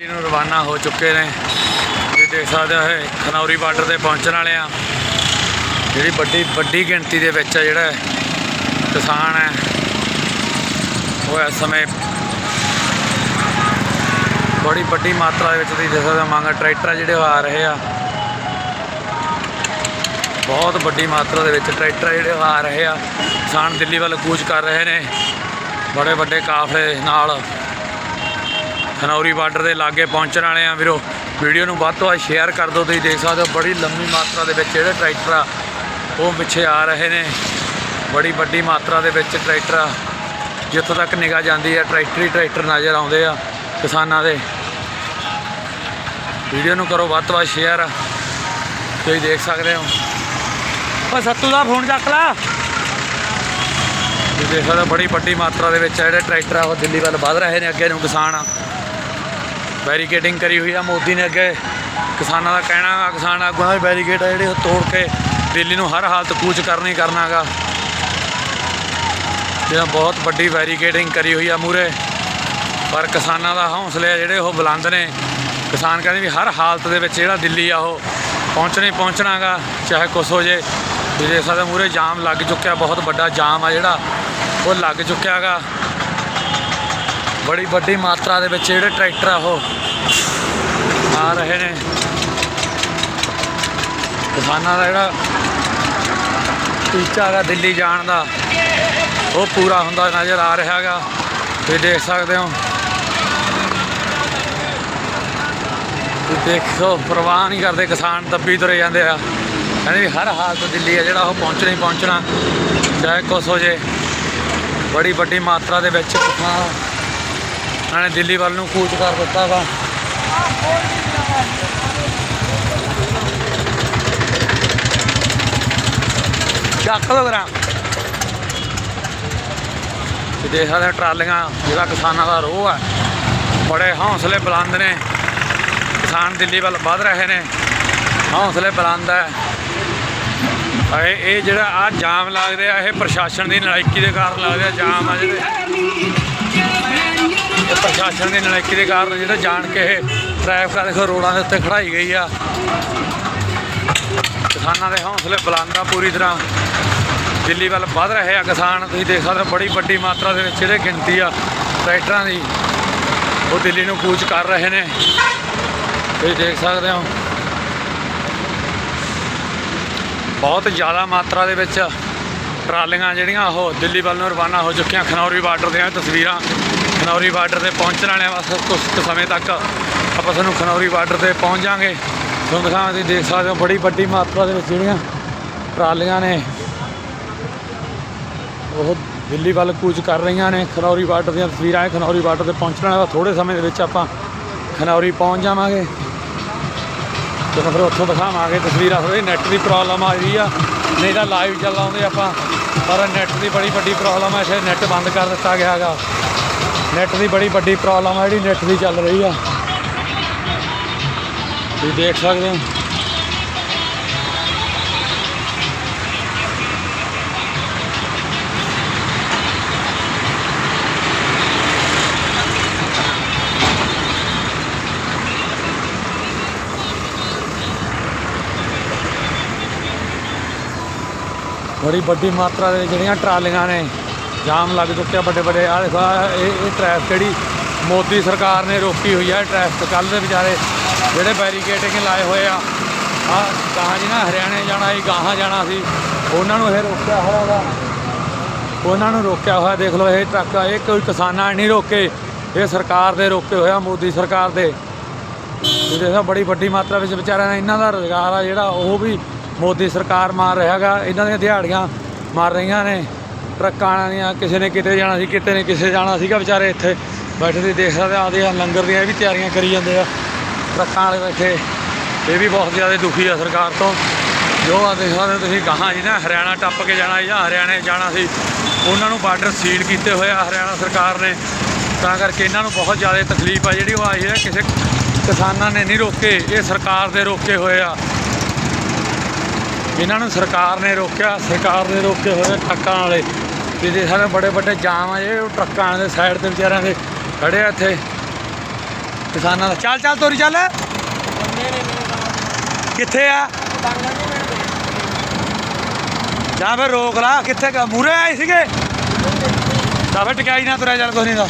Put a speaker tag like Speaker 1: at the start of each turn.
Speaker 1: ਨੂੰ ਰਵਾਨਾ ਹੋ ਚੁੱਕੇ ਨੇ। ਤੁਸੀਂ ਦੇਖ ਸਕਦੇ ਹੋ, ਇਹ ਖਨੌਰੀ ਬਾਰਡਰ ਤੇ ਪਹੁੰਚਣ ਵਾਲੇ ਆ। ਜਿਹੜੀ ਵੱਡੀ ਵੱਡੀ ਗਿਣਤੀ ਦੇ ਵਿੱਚ ਆ ਜਿਹੜਾ ਕਿਸਾਨ ਹੈ, ਉਹ ਇਸ ਸਮੇਂ ਬੜੀ ਵੱਡੀ ਮਾਤਰਾ ਦੇ ਵਿੱਚ ਤੁਸੀਂ ਦੇਖ ਸਕਦੇ ਹੋ, ਮੰਗ ਟਰੈਕਟਰ ਜਿਹੜੇ ਉਹ ਆ ਰਹੇ ਆ। ਬਹੁਤ ਵੱਡੀ ਮਾਤਰਾ ਦੇ ਵਿੱਚ ਟਰੈਕਟਰ ਜਿਹੜੇ ਆ ਰਹੇ ਆ। ਕਿਸਾਨ ਦਿੱਲੀ ਵੱਲ ਕੂਚ ਕਰ ਰਹੇ ਨੇ। ਬੜੇ ਵੱਡੇ ਕਾਫਲੇ ਨਾਲ ਖਨੌਰੀ ਬਾਰਡਰ ਦੇ ਲਾਗੇ ਪਹੁੰਚਣ ਵਾਲੇ ਆ ਵੀਰੋ। ਵੀਡੀਓ ਨੂੰ ਵੱਧ ਤੋਂ ਵੱਧ ਸ਼ੇਅਰ ਕਰ ਦਿਓ ਤੁਸੀਂ ਦੇਖ ਸਕਦੇ ਹੋ ਬੜੀ ਲੰਮੀ ਮਾਤਰਾ ਦੇ ਵਿੱਚ ਜਿਹੜੇ ਟਰੈਕਟਰ ਆ ਉਹ ਪਿੱਛੇ ਆ ਰਹੇ ਨੇ। ਬੜੀ ਵੱਡੀ ਮਾਤਰਾ ਦੇ ਵਿੱਚ ਟਰੈਕਟਰ ਆ। ਜਿੱਥੋਂ ਤੱਕ ਨਿਗਾਹ ਜਾਂਦੀ ਹੈ ਟਰੈਕਟਰ ਹੀ ਟਰੈਕਟਰ ਨਜ਼ਰ ਆਉਂਦੇ ਆ ਕਿਸਾਨਾਂ ਦੇ। ਵੀਡੀਓ ਨੂੰ ਕਰੋ ਵੱਧ ਤੋਂ ਵੱਧ ਸ਼ੇਅਰ ਤੁਸੀਂ ਦੇਖ ਸਕਦੇ ਹੋ। ਓ ਸੱਤੂ ਦਾ ਫੋਨ ਚੱਕ ਲਾ। ਤੁਸੀਂ ਦੇਖ ਸਕਦੇ ਬੜੀ ਵੱਡੀ ਮਾਤਰਾ ਦੇ ਵਿੱਚ ਜਿਹੜੇ ਟਰੈਕਟਰ ਆ ਉਹ ਦਿੱਲੀ ਵੱਲ ਵਧ ਰਹੇ ਨੇ ਅੱਗੇ ਨੂੰ ਕਿਸਾਨ ਆ। ਬੈਰੀਕੇਡਿੰਗ ਕਰੀ ਹੋਈ ਆ ਮੋਦੀ ਨੇ ਅੱਗੇ। ਕਿਸਾਨਾਂ ਦਾ ਕਹਿਣਾ ਗਾ, ਕਿਸਾਨ ਆਗੂਆਂ ਦੇ ਬੈਰੀਕੇਡ ਆ ਜਿਹੜੇ ਉਹ ਤੋੜ ਕੇ ਦਿੱਲੀ ਨੂੰ ਹਰ ਹਾਲਤ ਕੂਚ ਕਰਨਾ ਹੀ ਕਰਨਾਗਾ ਜਿਹੜਾ ਬਹੁਤ ਵੱਡੀ ਬੈਰੀਕੇਡਿੰਗ ਕਰੀ ਹੋਈ ਆ ਮੂਰੇ ਪਰ ਕਿਸਾਨਾਂ ਦਾ ਹੌਸਲੇ ਆ ਜਿਹੜੇ ਉਹ ਬੁਲੰਦ ਨੇ। ਕਿਸਾਨ ਕਹਿੰਦੇ ਵੀ ਹਰ ਹਾਲਤ ਦੇ ਵਿੱਚ ਜਿਹੜਾ ਦਿੱਲੀ ਆ ਉਹ ਪਹੁੰਚਣਾ ਹੀ ਪਹੁੰਚਣਾਗਾ ਚਾਹੇ ਕੁਛ ਹੋ ਜੇ। ਤੁਸੀਂ ਦੇਖ ਸਕਦੇ ਮੂਰੇ ਜਾਮ ਲੱਗ ਚੁੱਕਿਆ, ਬਹੁਤ ਵੱਡਾ ਜਾਮ ਆ ਜਿਹੜਾ, ਉਹ ਲੱਗ ਚੁੱਕਿਆਗਾ ਬੜੀ ਵੱਡੀ ਮਾਤਰਾ ਦੇ ਵਿੱਚ ਜਿਹੜੇ ਟਰੈਕਟਰ ਆ ਉਹ ਆ ਰਹੇ ਨੇ। ਕਿਸਾਨਾਂ ਦਾ ਜਿਹੜਾ ਟੀਚਾ ਹੈਗਾ ਦਿੱਲੀ ਜਾਣ ਦਾ, ਉਹ ਪੂਰਾ ਹੁੰਦਾ ਨਜ਼ਰ ਆ ਰਿਹਾ ਹੈਗਾ। ਤੁਸੀਂ ਦੇਖ ਸਕਦੇ ਹੋ। ਤੁਸੀਂ ਦੇਖੋ, ਪ੍ਰਵਾਹ ਨਹੀਂ ਕਰਦੇ ਕਿਸਾਨ, ਦੱਬੀ ਤੁਰੇ ਜਾਂਦੇ ਆ। ਕਹਿੰਦੇ ਵੀ ਹਰ ਹਾਲਤ ਦਿੱਲੀ ਆ ਜਿਹੜਾ ਉਹ ਪਹੁੰਚਣਾ ਹੀ ਪਹੁੰਚਣਾ, ਚਾਹੇ ਕੁਛ ਹੋ ਜੇ। ਬੜੀ ਵੱਡੀ ਮਾਤਰਾ ਦੇ ਵਿੱਚ ਕਿਸਾਨ ਉਹਨਾਂ ਨੇ ਦਿੱਲੀ ਵੱਲ ਨੂੰ ਕੂਚ ਕਰ ਦਿੱਤਾ ਵਾ। ਚੱਕ ਲੋ ਕਰਾਂ ਤੇ ਦੇਖ ਸਕਦੇ ਟਰਾਲੀਆਂ, ਜਿਹੜਾ ਕਿਸਾਨਾਂ ਦਾ ਰੋਹ ਆ। ਬੜੇ ਹੌਸਲੇ ਬੁਲੰਦ ਨੇ। ਕਿਸਾਨ ਦਿੱਲੀ ਵੱਲ ਵਧ ਰਹੇ ਨੇ। ਹੌਸਲੇ ਬੁਲੰਦ ਹੈ ਇਹ ਇਹ ਜਿਹੜਾ ਆ ਜਾਮ ਲੱਗਦੇ ਆ, ਇਹ ਪ੍ਰਸ਼ਾਸਨ ਦੀ ਨਲਾਇਕੀ ਦੇ ਕਾਰਨ ਲੱਗਦੇ ਆ। ਜਾਮ ਆ ਜਿਹੜੇ। ਪ੍ਰਸ਼ਾਸਨ ਦੀ ਨਲਾਇਕੀ ਦੇ ਕਾਰਨ ਜਿਹੜਾ ਜਾਣ ਕੇ ਇਹ ਟ੍ਰੈਫਿਕ ਆ ਦੇਖੋ ਰੋਡਾਂ ਦੇ ਉੱਤੇ ਖੜਾਈ ਗਈ ਆ। ਕਿਸਾਨਾਂ ਦੇ ਹੌਸਲੇ ਬੁਲੰਦ ਆ ਪੂਰੀ ਤਰ੍ਹਾਂ। ਦਿੱਲੀ ਵੱਲ ਵੱਧ ਰਹੇ ਆ ਕਿਸਾਨ। ਤੁਸੀਂ ਦੇਖ ਸਕਦੇ ਹੋ ਬੜੀ ਵੱਡੀ ਮਾਤਰਾ ਦੇ ਵਿੱਚ ਜਿਹੜੇ ਗਿਣਤੀ ਆ ਟਰੈਕਟਰਾਂ ਦੀ, ਉਹ ਦਿੱਲੀ ਨੂੰ ਕੂਚ ਕਰ ਰਹੇ ਨੇ। ਤੁਸੀਂ ਦੇਖ ਸਕਦੇ ਹੋ। ਬਹੁਤ ਜ਼ਿਆਦਾ ਮਾਤਰਾ ਦੇ ਵਿੱਚ ਟਰਾਲੀਆਂ ਜਿਹੜੀਆਂ, ਉਹ ਦਿੱਲੀ ਵੱਲ ਨੂੰ ਰਵਾਨਾ ਹੋ ਚੁੱਕੀਆਂ। ਖਨੌਰੀ ਬਾਰਡਰ ਦੀਆਂ ਤਸਵੀਰਾਂ। ਖਨੌਰੀ ਬਾਰਡਰ ਤੇ ਪਹੁੰਚਣ ਵਾਲਿਆਂ ਬਸ ਕੁਝ ਕੁ ਸਮੇਂ ਤੱਕ ਆਪਾਂ ਤੁਹਾਨੂੰ ਖਨੌਰੀ ਬਾਰਡਰ ਤੇ ਪਹੁੰਚ ਜਾਾਂਗੇ ਤੁਹਾਨੂੰ ਦਿਖਾਵਾਂ, ਤੁਸੀਂ ਦੇਖ ਸਕਦੇ ਹੋ ਬੜੀ ਵੱਡੀ ਮਾਤਰਾ ਦੇ ਵਿੱਚ ਜਿਹੜੀਆਂ ਟਰਾਲੀਆਂ ਨੇ। ਉਹ ਦਿੱਲੀ ਵੱਲ ਕੂਚ ਕਰ ਰਹੀਆਂ ਨੇ। ਖਨੌਰੀ ਬਾਰਡਰ ਦੀਆਂ ਤਸਵੀਰਾਂ ਇਹ ਖਨੌਰੀ ਬਾਰਡਰ ਤੇ ਪਹੁੰਚਣ ਵਾਲਾ ਥੋੜੇ ਸਮੇਂ ਦੇ ਵਿੱਚ ਆਪਾਂ ਖਨੌਰੀ ਪਹੁੰਚ ਜਾਵਾਂਗੇ। ਜਦੋਂ ਫਿਰ ਉੱਥੋਂ ਦਿਖਾਵਾਂਗੇ ਤਸਵੀਰਾਂ ਥੋੜੀ ਨੈਟ ਦੀ ਪ੍ਰੋਬਲਮ ਆ ਰਹੀ ਆ। ਨਹੀਂ ਤਾਂ ਲਾਈਵ ਚੱਲਾਉਂਦੇ ਆਪਾਂ। ਪਰ ਨੈਟ ਦੀ ਬੜੀ ਵੱਡੀ ਪ੍ਰੋਬਲਮ ਹੈ ਇੱਥੇ ਨੈਟ ਬੰਦ ਕਰ ਦਿੱਤਾ ਗਿਆ ਹੈਗਾ। ਨੈਟ ਦੀ ਬੜੀ ਵੱਡੀ ਪ੍ਰੋਬਲਮ ਹੈ, ਜਿਹੜੀ ਨੈਟ ਦੀ ਚੱਲ ਰਹੀ ਆ। ਤੁਸੀਂ ਦੇਖ ਸਕਦੇ ਹੋ। ਬੜੀ ਵੱਡੀ ਮਾਤਰਾ ਦੇ ਜਿਹੜੀਆਂ ਟਰਾਲੀਆਂ ਨੇ, ਜਾਮ ਲੱਗ ਚੁੱਕਿਆ ਵੱਡੇ ਵੱਡੇ। ਆਹ ਦੇਖੋ ਇਹ ਇਹ ਟ੍ਰੈਫਿਕ ਜਿਹੜੀ ਮੋਦੀ ਸਰਕਾਰ ਨੇ ਰੋਕੀ ਹੋਈ ਹੈ ਟ੍ਰੈਫਿਕ ਕੱਲ ਦੇ ਵਿਚਾਰੇ ਜਿਹੜੇ ਬੈਰੀਕੇਡਿੰਗ ਲਾਏ ਹੋਏ ਆ। ਆ ਗਾਹਾਂ ਜੀ ਨਾ ਹਰਿਆਣੇ ਜਾਣਾ ਸੀ, ਗਾਹਾਂ ਜਾਣਾ ਸੀ। ਉਹਨਾਂ ਨੂੰ ਇਹ ਰੋਕਿਆ ਹੋਇਆ ਵਾ। ਉਹਨਾਂ ਨੂੰ ਰੋਕਿਆ ਹੋਇਆ, ਦੇਖ ਲਓ ਇਹ ਟਰੱਕ ਇਹ ਕੋਈ ਕਿਸਾਨਾਂ ਨੇ ਨਹੀਂ ਰੋਕੇ। ਇਹ ਸਰਕਾਰ ਦੇ ਰੋਕੇ ਹੋਇਆ ਮੋਦੀ ਸਰਕਾਰ ਦੇ। ਇਹ ਦੇਖੋ, ਬੜੀ ਵੱਡੀ ਮਾਤਰਾ ਵਿੱਚ ਵਿਚਾਰਿਆਂ ਦਾ ਇਹਨਾਂ ਦਾ ਰੋਜ਼ਗਾਰ ਆ ਜਿਹੜਾ, ਉਹ ਵੀ ਮੋਦੀ ਸਰਕਾਰ ਮਾਰ ਰਿਹਾ ਹੈਗਾ। ਇਹਨਾਂ ਦੀਆਂ ਦਿਹਾੜੀਆਂ ਮਾਰ ਰਹੀਆਂ ਨੇ। ਟਰੱਕਾਂ ਵਾਲਿਆਂ ਦੀਆਂ, ਕਿਸੇ ਨੇ ਕਿਤੇ ਜਾਣਾ ਸੀ, ਕਿਤੇ ਨੇ ਕਿਸੇ ਜਾਣਾ ਸੀਗਾ ਵਿਚਾਰੇ ਇੱਥੇ। ਬੈਠੇ ਤੇ ਦੇਖ ਸਕਦੇ ਆਦੇ ਆ ਲੰਗਰ ਦੀਆਂ ਇਹ ਵੀ ਤਿਆਰੀਆਂ ਕਰੀ ਜਾਂਦੇ ਆ। ਟਰੱਕਾਂ ਵਾਲੇ ਬੈਠੇ। ਇਹ ਵੀ ਬਹੁਤ ਜ਼ਿਆਦਾ ਦੁਖੀ ਆ ਸਰਕਾਰ ਤੋਂ। ਜੋ ਆ ਦੇਖ ਸਕਦੇ ਹੋ ਤੁਸੀਂ, ਗਾਹਾਂ ਜੀ ਨਾ ਹਰਿਆਣਾ ਟੱਪ ਕੇ ਜਾਣਾ ਜਾਂ ਹਰਿਆਣੇ ਜਾਣਾ ਸੀ। ਉਹਨਾਂ ਨੂੰ ਬਾਰਡਰ ਸੀਲ ਕੀਤੇ ਹੋਏ ਆ ਹਰਿਆਣਾ ਸਰਕਾਰ ਨੇ। ਤਾਂ ਕਰਕੇ ਇਹਨਾਂ ਨੂੰ ਬਹੁਤ ਜ਼ਿਆਦਾ ਤਕਲੀਫ ਆ ਜਿਹੜੀ ਉਹ ਆਈ ਹੈ। ਕਿਸੇ ਕਿਸਾਨਾਂ ਨੇ ਨਹੀਂ ਰੋਕੇ, ਇਹ ਸਰਕਾਰ ਦੇ ਰੋਕੇ ਹੋਏ ਆ। ਇਹਨਾਂ ਨੂੰ ਸਰਕਾਰ ਨੇ ਰੋਕਿਆ, ਸਰਕਾਰ ਨੇ ਰੋਕੇ ਹੋਏ ਟਰੱਕਾਂ ਵਾਲੇ। ਜਿਹਦੇ ਸਾਰੇ ਬੜੇ ਵੱਡੇ ਜਾਮ ਆ ਜਿਹੜੇ ਟਰੱਕਾਂ ਦੇ ਸਾਈਡ ਤੇ ਵਿਚਾਰਿਆਂ ਦੇ ਖੜੇ ਆ ਇੱਥੇ। ਕਿਸਾਨਾਂ ਦਾ ਚੱਲ ਚੱਲ, ਤੋਰੀ ਚੱਲ। ਕਿੱਥੇ ਆ? ਜਾਂ ਫਿਰ ਰੋਕ ਲਾ, ਕਿੱਥੇ ਮੂਰੇ ਆਏ ਸੀਗੇ? ਤਾਂ ਫਿਰ ਟਿਕਾਈ ਨਾ ਤੁਰਿਆ ਚੱਲ, ਕੋਈ ਨਹੀਂ ਦਾ